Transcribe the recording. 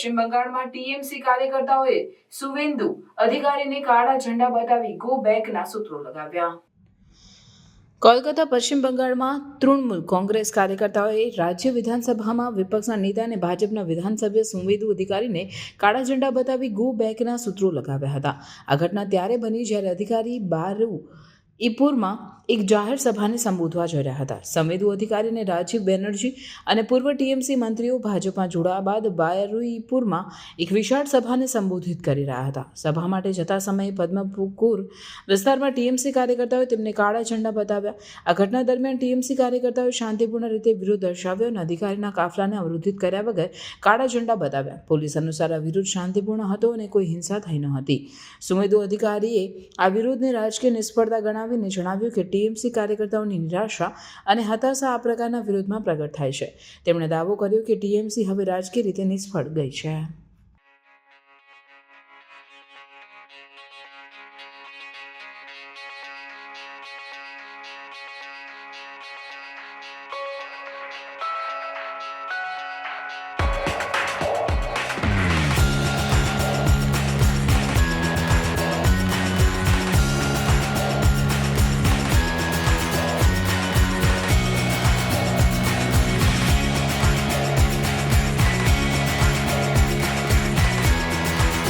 પશ્ચિમ બંગાળમાં ટીએમસી કાર્યકર્તાઓએ સુવેન્દુ અધિકારીને કાળા ઝંડા બતાવી ગો બેકના સૂત્રો લગાવ્યા. કોલકાતા, પશ્ચિમ બંગાળમાં તૃણમૂલ કોંગ્રેસ કાર્યકર્તાઓએ રાજ્ય વિધાનસભામાં વિપક્ષના નેતા અને ભાજપના વિધાનસભ્ય સુવેદુ અધિકારીને કાળા ઝંડા બતાવી ગો બેકના સૂત્રો લગાવ્યા હતા. આ ઘટના ત્યારે બની જ્યારે અધિકારી બારુ ઈપુરમાં એક જાહેર સભાને સંબોધવા જઈ રહ્યા હતા. સંવેદુ અધિકારી અને રાજીવ બેનર્જી અને પૂર્વ ટીએમસી મંત્રીઓ ભાજપમાં જોડાયા બાદ બાયરુઈપુરમાં એક વિશાળ સભાને સંબોધિત કરી રહ્યા હતા. સભા માટે જતા સમયે પદ્મપુકુર વિસ્તારમાં ટીએમસી કાર્યકર્તાઓએ તેમને કાળા ઝંડા બતાવ્યા. આ ઘટના દરમિયાન ટીએમસી કાર્યકર્તાઓએ શાંતિપૂર્ણ રીતે વિરોધ દર્શાવ્યો અને અધિકારીના કાફલાને અવરોધિત કર્યા વગર કાળા ઝંડા બતાવ્યા. પોલીસ અનુસાર આ વિરોધ શાંતિપૂર્ણ હતો અને કોઈ હિંસા થઈ ન હતી. સુમેદુ અધિકારીએ આ વિરોધને રાજકીય નિષ્ફળતા ગણાવીને જણાવ્યું કે ટીએમસી કાર્યકર્તાઓની નિરાશા અને હતાશા આ પ્રકારના વિરોધમાં પ્રગટ થાય છે. તેમણે દાવો કર્યો કે ટીએમસી હવે રાજકીય રીતે નિષ્ફળ ગઈ છે.